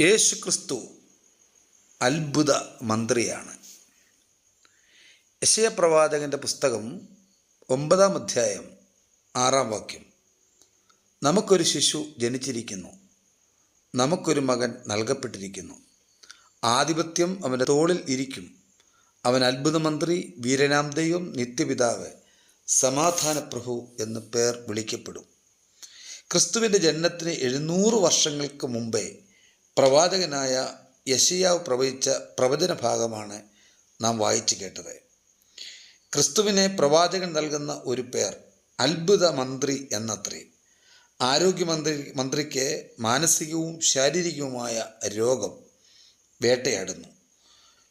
യേശു ക്രിസ്തു അത്ഭുത മന്ത്രിയാണ്. യശയപ്രവാചകന്റെ പുസ്തകം ഒമ്പതാം അധ്യായം ആറാം വാക്യം. നമുക്കൊരു ശിശു ജനിച്ചിരിക്കുന്നു. നമുക്കൊരു മകൻ നൽകപ്പെട്ടിരിക്കുന്നു. ആധിപത്യം അവന്റെ തോളിൽ ഇരിക്കും. അവൻ അത്ഭുതമന്ത്രി വീരനാം ദൈവം നിത്യപിതാവ് സമാധാന പ്രഭു എന്ന് പേർ വിളിക്കപ്പെടും. ക്രിസ്തുവിന്റെ ജനനത്തിന് എഴുന്നൂറ് വർഷങ്ങൾക്ക് മുമ്പേ പ്രവാചകനായ യശയാവ് പ്രവചിച്ച പ്രവചന ഭാഗമാണ് നാം വായിച്ചു കേട്ടത്. ക്രിസ്തുവിനെ പ്രവാചകൻ നൽകുന്ന ഒരു പേർ അത്ഭുത മന്ത്രി എന്നത്രേ. ആരോഗ്യമന്ത്രി മന്ത്രിക്ക് മാനസികവും ശാരീരികവുമായ രോഗം വേട്ടയാടുന്നു.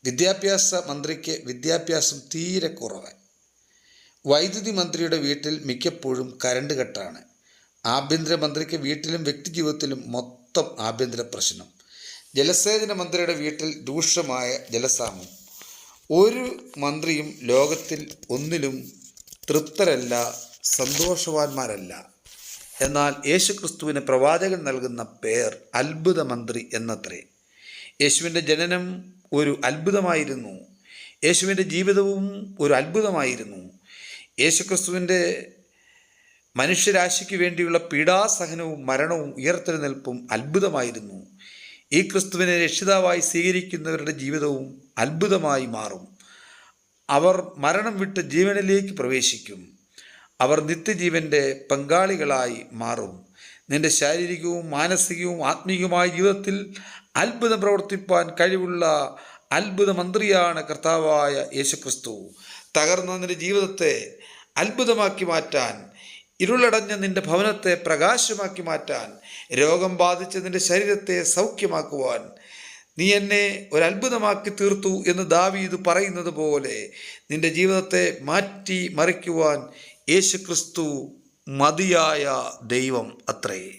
വിദ്യാഭ്യാസ മന്ത്രിക്ക് വിദ്യാഭ്യാസം തീരെ കുറവ്. വൈദ്യുതി മന്ത്രിയുടെ വീട്ടിൽ മിക്കപ്പോഴും കരണ്ട് കട്ടാണ്. ആഭ്യന്തരമന്ത്രിക്ക് വീട്ടിലും വ്യക്തി വ്യക്തിജീവിതത്തിലും മൊത്തം ആഭ്യന്തര പ്രശ്നം ജലസേചന മന്ത്രിയുടെ വീട്ടിൽ രൂക്ഷമായ ജലസാമം. ഒരു മന്ത്രിയും ലോകത്തിൽ ഒന്നിലും തൃപ്തരല്ല സന്തോഷവാന്മാരല്ല. എന്നാൽ യേശുക്രിസ്തുവിന് പ്രവാചകൻ നൽകുന്ന പേർ അത്ഭുത മന്ത്രി എന്നത്രേ. യേശുവിന്റെ ജനനം ഒരു അത്ഭുതമായിരുന്നു. യേശുവിന്റെ ജീവിതവും ഒരു അത്ഭുതമായിരുന്നു. യേശുക്രിസ്തുവിന്റെ മനുഷ്യരാശിക്ക് വേണ്ടിയുള്ള പീഡാസഹനവും മരണവും ഉയർത്തെഴുന്നേൽപ്പും അത്ഭുതമായിരുന്നു. ഈ ക്രിസ്തുവിനെ രക്ഷിതാവായി സ്വീകരിക്കുന്നവരുടെ ജീവിതവും അത്ഭുതമായി മാറും. അവർ മരണം വിട്ട് ജീവനിലേക്ക് പ്രവേശിക്കും. അവർ നിത്യജീവന്റെ പങ്കാളികളായി മാറും. നിന്റെ ശാരീരികവും മാനസികവും ആത്മീയവുമായ ജീവിതത്തിൽ അത്ഭുതം പ്രവർത്തിപ്പാൻ കഴിവുള്ള അത്ഭുത മന്ത്രിയാണ് കർത്താവായ യേശുക്രിസ്തു. തകർന്ന നിന്റെ ജീവിതത്തെ അത്ഭുതമാക്കി മാറ്റാൻ ഇരുളടഞ്ഞ നിന്റെ ഭവനത്തെ പ്രകാശമാക്കി മാറ്റാൻ രോഗം ബാധിച്ച നിന്റെ ശരീരത്തെ സൗഖ്യമാക്കുവാൻ. നീ എന്നെ ഒരത്ഭുതമാക്കി തീർത്തു എന്ന് ദാവീദ് പറയുന്നത് പോലെ നിന്റെ ജീവിതത്തെ മാറ്റി മറിക്കുവാൻ യേശുക്രിസ്തു മതിയായ ദൈവം അത്രേ.